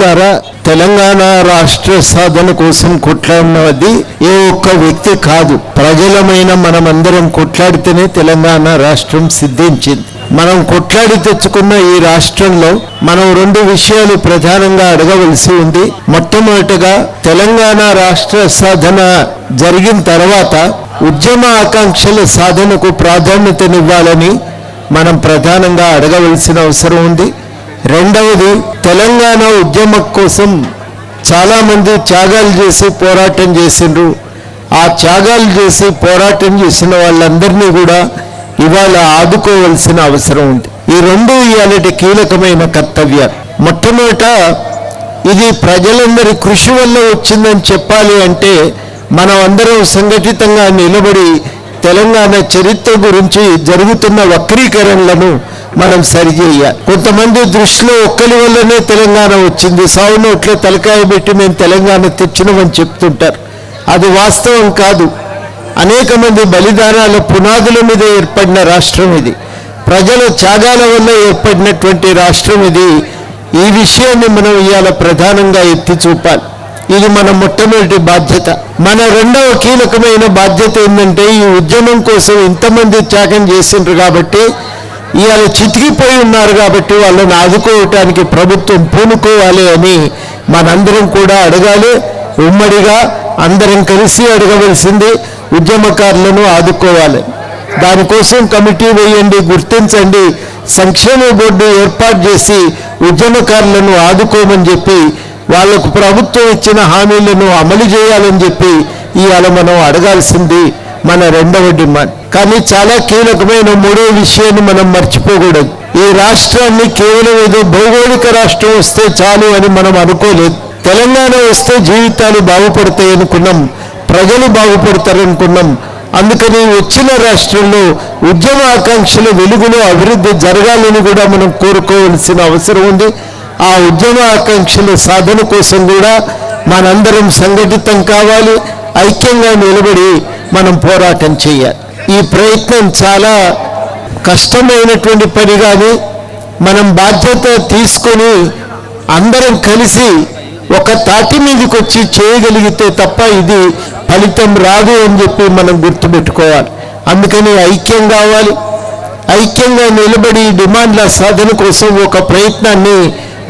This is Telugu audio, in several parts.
ద్వారా తెలంగాణ రాష్ట్ర సాధన కోసం కొట్లాడినది ఏ ఒక్క వ్యక్తి కాదు. ప్రజలమైన మనమందరం కొట్లాడితేనే తెలంగాణ రాష్ట్రం సిద్ధించింది. మనం కొట్లాడి తెచ్చుకున్న ఈ రాష్ట్రంలో మనం రెండు విషయాలు ప్రధానంగా అడగవలసి ఉంది. మొట్టమొదటగా తెలంగాణ రాష్ట్ర సాధన జరిగిన తర్వాత ఉద్యమ ఆకాంక్షల సాధనకు ప్రాధాన్యతనివ్వాలని మనం ప్రధానంగా అడగవలసిన అవసరం ఉంది. రెండవది తెలంగాణ ఉద్యమం కోసం చాలామంది త్యాగాలు చేసి పోరాటం చేసిండ్రు. ఆ త్యాగాలు చేసి పోరాటం చేసిన వాళ్ళందరినీ కూడా ఇవాళ ఆదుకోవలసిన అవసరం ఉంది. ఈ రెండు ఇవాళటి కీలకమైన కర్తవ్యాలు. మొట్టమొదట ఇది ప్రజలందరి కృషి వల్ల వచ్చిందని చెప్పాలి అంటే మనం అందరం సంఘటితంగా నిలబడి తెలంగాణ చరిత్ర గురించి జరుగుతున్న వక్రీకరణలను మనం సరిచేయాలి కొంతమంది దృష్టిలో ఒక్కరి వల్లనే తెలంగాణ వచ్చింది. సావు నోట్లో తలకాయ పెట్టి మేము తెలంగాణ తెచ్చినామని చెప్తుంటారు. అది వాస్తవం కాదు. అనేక మంది బలిదానాల పునాదుల మీద ఏర్పడిన రాష్ట్రం ఇది. ప్రజల త్యాగాల వల్ల ఏర్పడినటువంటి రాష్ట్రం ఇది. ఈ విషయాన్ని మనం ఇవాళ ప్రధానంగా ఎత్తి చూపాలి. ఇది మన మొట్టమొదటి బాధ్యత. మన రెండవ కీలకమైన బాధ్యత ఏంటంటే ఈ ఉద్యమం కోసం ఇంతమంది త్యాగం చేసిండ్రు కాబట్టి ఇవాళ చితికిపోయి ఉన్నారు కాబట్టి వాళ్ళని ఆదుకోవటానికి ప్రభుత్వం పూనుకోవాలి అని మనందరం కూడా అడగాలి. ఉమ్మడిగా అందరం కలిసి అడగవలసింది ఉద్యమకారులను ఆదుకోవాలి. దానికోసం కమిటీ వేయండి గుర్తించండి సంక్షేమ బోర్డు ఏర్పాటు చేసి ఉద్యమకారులను ఆదుకోమని చెప్పి వాళ్ళకు ప్రభుత్వం ఇచ్చిన హామీలను అమలు చేయాలని చెప్పి ఇవాళ మనం అడగాల్సింది మన రెండవ డిమాండ్. కానీ చాలా కీలకమైన మూడో విషయాన్ని మనం మర్చిపోకూడదు. ఈ రాష్ట్రాన్ని కేవలం ఏదో భౌగోళిక రాష్ట్రం వస్తే చాలు అని మనం అనుకోలేదు. తెలంగాణ వస్తే జీవితాలు బాగుపడతాయి అనుకున్నాం. ప్రజలు బాగుపడతారు అనుకున్నాం. అందుకని వచ్చిన రాష్ట్రంలో ఉద్యమ ఆకాంక్షల వెలుగులో అభివృద్ధి జరగాలని కూడా మనం కోరుకోవాల్సిన అవసరం ఉంది. ఆ ఉద్యమ ఆకాంక్షల సాధన కోసం కూడా మనందరం సంఘటితం కావాలి ఐక్యంగా నిలబడి మనం పోరాటం చేయాలి. ఈ ప్రయత్నం చాలా కష్టమైనటువంటి పని కానీ మనం బాధ్యత తీసుకొని అందరం కలిసి ఒక తాటి మీదకి వచ్చి చేయగలిగితే తప్ప ఇది ఫలితం రాదు అని చెప్పి మనం గుర్తుపెట్టుకోవాలి. అందుకని ఐక్యం కావాలి. ఐక్యంగా నిలబడి డిమాండ్ల సాధన కోసం ఒక ప్రయత్నాన్ని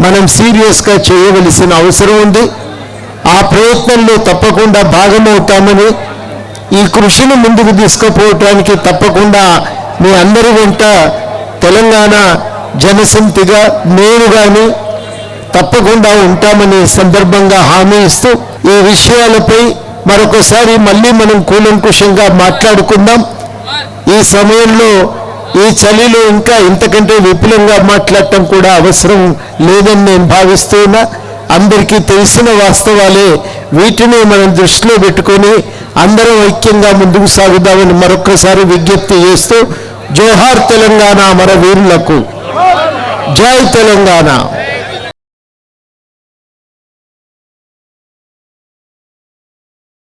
మనం సీరియస్గా చేయవలసిన అవసరం ఉంది. ఆ ప్రయత్నంలో తప్పకుండా భాగమవుతామని ఈ కృషిని ముందుకు తీసుకుపోవటానికి తప్పకుండా మీ అందరి వెంట తెలంగాణ జనసమితిగా నేను కానీ తప్పకుండా ఉంటామని సందర్భంగా హామీ ఇస్తూ ఈ విషయాలపై మరొకసారి మళ్ళీ మనం కూలంకుషంగా మాట్లాడుకుందాం. ఈ సమయంలో ఈ చలిలో ఇంకా ఇంతకంటే విపులంగా మాట్లాడటం కూడా అవసరం లేదని నేను భావిస్తున్నా. అందరికీ తెలిసిన వాస్తవాలే. వీటిని మనం దృష్టిలో పెట్టుకొని అందరం ఐక్యంగా ముందుకు సాగుదామని మరొక్కసారి విజ్ఞప్తి చేస్తూ జోహార్ తెలంగాణ మన వీరులకు. జై తెలంగాణ.